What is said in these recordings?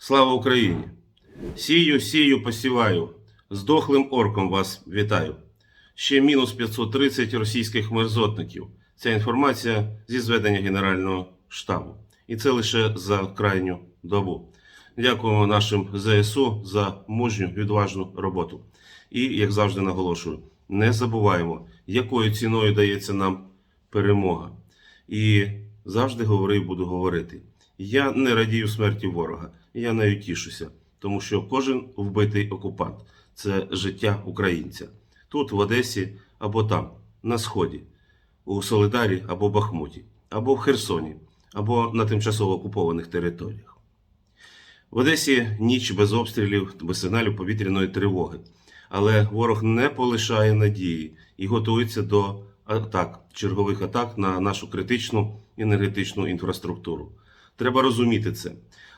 Слава Україні! Сію, сію, посіваю. З дохлим орком вас вітаю. Ще мінус 530 російських мерзотників. Ця інформація зі зведення Генерального штабу. І це лише за крайню добу. Дякуємо нашим ЗСУ за мужню, відважну роботу. І, як завжди, наголошую, не забуваємо, якою ціною дається нам перемога. І завжди говорив, буду говорити. Я не радію смерті ворога, я нею тішуся, тому що кожен вбитий окупант це життя українця. Тут, в Одесі або там, на Сході, у Солидарі або Бахмуті, або в Херсоні, або на тимчасово окупованих територіях. В Одесі ніч без обстрілів, без сигналів повітряної тривоги. Але ворог не полишає надії і готується до атак, чергових атак на нашу критичну енергетичну інфраструктуру. Треба розуміти це.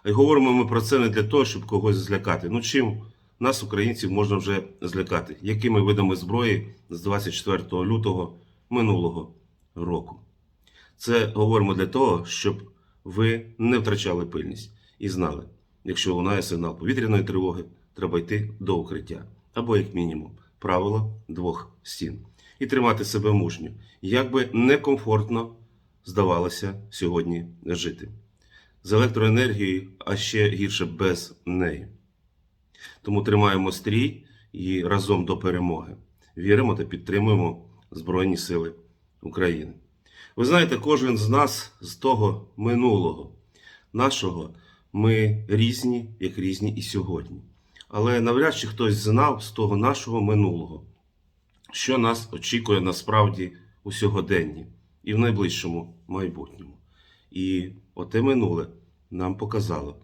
І говоримо ми про це не для того, щоб когось злякати. Ну чим нас, українців, можна вже злякати? Якими видами зброї з 24 лютого минулого року? Це говоримо для того, щоб ви не втрачали пильність і знали, якщо лунає сигнал повітряної тривоги, треба йти до укриття або, як мінімум, правило двох стін і тримати себе мужньо, як би некомфортно здавалося сьогодні жити з електроенергією, а ще гірше без неї. Тому тримаємо стрій і разом до перемоги. Віримо та підтримуємо Збройні Сили України. Ви знаєте, кожен з нас з того минулого нашого ми різні, як різні і сьогодні. Але навряд чи хтось знав з того нашого минулого, що нас очікує насправді у сьогоденні і в найближчому майбутньому. І оте минуле нам показало,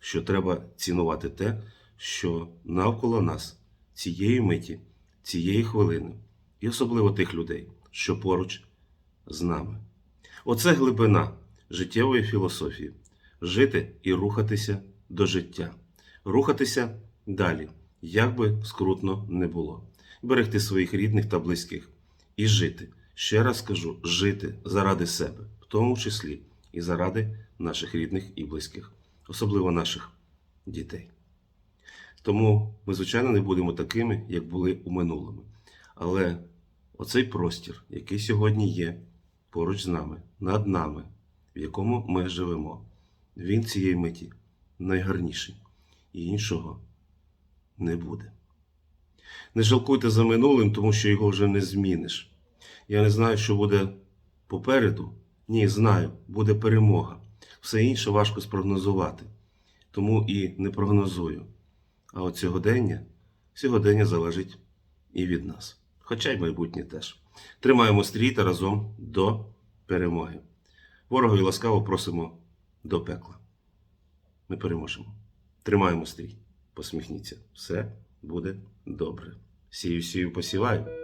що треба цінувати те, що навколо нас цієї миті, цієї хвилини, і особливо тих людей, що поруч з нами. Оце глибина життєвої філософії жити і рухатися до життя, рухатися далі, як би скрутно не було, берегти своїх рідних та близьких і жити. Ще раз кажу, жити заради себе, в тому числі і заради наших рідних і близьких, особливо наших дітей. Тому ми, звичайно, не будемо такими, як були у минулому. Але оцей простір, який сьогодні є поруч з нами, над нами, в якому ми живемо, він цієї миті найгарніший і іншого не буде. Не жалкуйте за минулим, тому що його вже не зміниш. Я не знаю, що буде попереду. Ні, знаю, буде перемога. Все інше важко спрогнозувати. Тому і не прогнозую. А от сьогодення, сьогодення залежить і від нас. Хоча й майбутнє теж. Тримаємо стрій та разом до перемоги. Ворогові ласкаво просимо до пекла. Ми переможемо. Тримаємо стрій. Посміхніться. Все буде добре. Сію, сію, посіваю.